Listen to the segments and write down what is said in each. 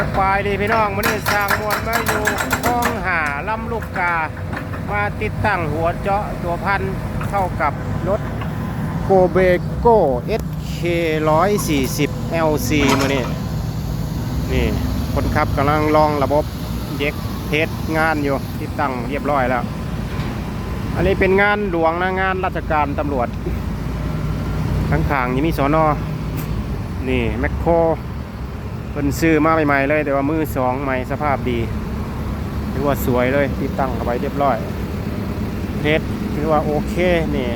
สบายดีพี่น้องมันนี้สร้างมวลมาอยู่ห้องหาลำลูกกา มาติดตั้งหัวเจาะตัวพันเข้ากับรถโกเบโก้ SK 140 LC มานี่นี่คนขับกำลังลองระบบเด็กเทสงานอยู่ติดตั้งเรียบร้อยแล้ว อันนี้เป็นงานหลวงนะงานราชการตำรวจข้างๆยังมีสอนอนี่แมคโคร เป็นซื้อมาใหม่ๆเลย แต่ว่ามือสองใหม่สภาพดีถือว่าสวยเลยติดตั้งเอาไว้เรียบร้อยเน็ตถือว่าโอเคนี่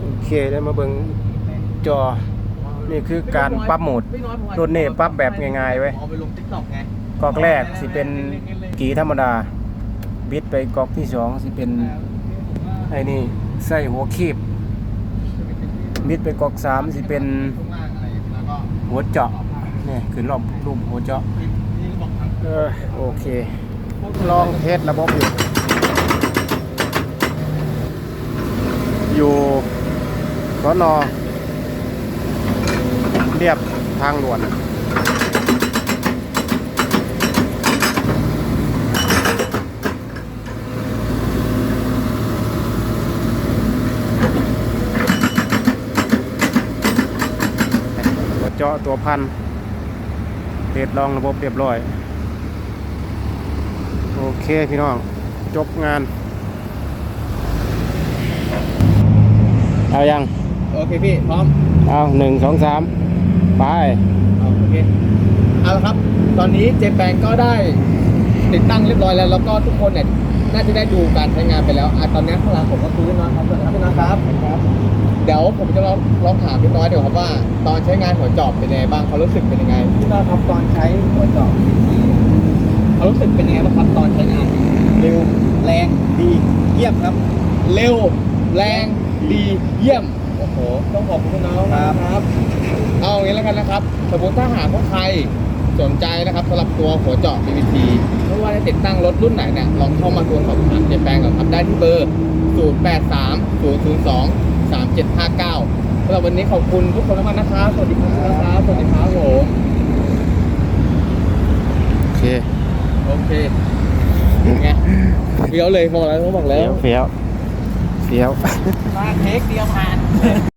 โอเคได้มาเบิ่งจอนี่คือการปรับโหมดรถเนี่ปรับแบบง่ายๆไว้ยกอกแรกสิเป็นกีธรรมดา บิดไปกอกที่สองสิเป็นไอ้นี่ใส่หัวคีบบิดไปกอกสามสิเป็น หัวเจาะนี่ขึ้นรอบรูปหัวเจาะเออโอเค ลองเทสระบบอยู่ อยู่สนอเรียบทางด่วน เจาะตัวพันเทสลองระบบเรียบร้อย โอเคพี่น้อง จบงาน เอายัง โอเคพี่ พร้อม เอาหนึ่งสองสามไป เอาโอเค เอาละครับ ตอนนี้เจแปนก็ได้ติดตั้งเรียบร้อยแล้ว แล้วก็ทุกคนเนี่ยน่าจะได้ดูการใช้งานไปแล้วอะตอนนี้ข้างหลังผมก็คือพี่น้อยครับสวัสดีครับพี่น้อยครับเดี๋ยวผมจะลองลองถามพี่น้อยเดี๋ยวครับว่า ตอนใช้งานหัวจอบเป็นยังไงบ้างเขามรู้สึกเป็นยังไงพี่น้อยครับตอนใช้หัวจอบเขามรู้สึกเป็นยังไงบ้างครับตอนใช้งานเร็วแรงดีเยี่ยมครับ เร็วแรงดีเยี่ยมโอ้โหต้องขอบคุณน้องนะครับเอาอย่างนี้แล้วกันนะครับสมมติถ้าหากว่าใครสนใจนะครับสำหรับตัวหัวเจาะ PVC ไม่ว่าจะติดตั้งรถรุ่นไหนเนี่ยลองเข้ามาทวนสอบถามเจแปนก่อนครับได้ที่เบอร์ 0 8 3 0 0 2 3 7 5 9สำหรับวันนี้ขอบคุณทุกคนมากๆนะครับ สวัสดีครับสวัสดีครับผมโอเค โอเคเป็นไงเฟี้ยวเลยบอกแล้วเขาบอกแล้วเฟี้ยวเฟี้ยวมาเทคเดียวผ่าน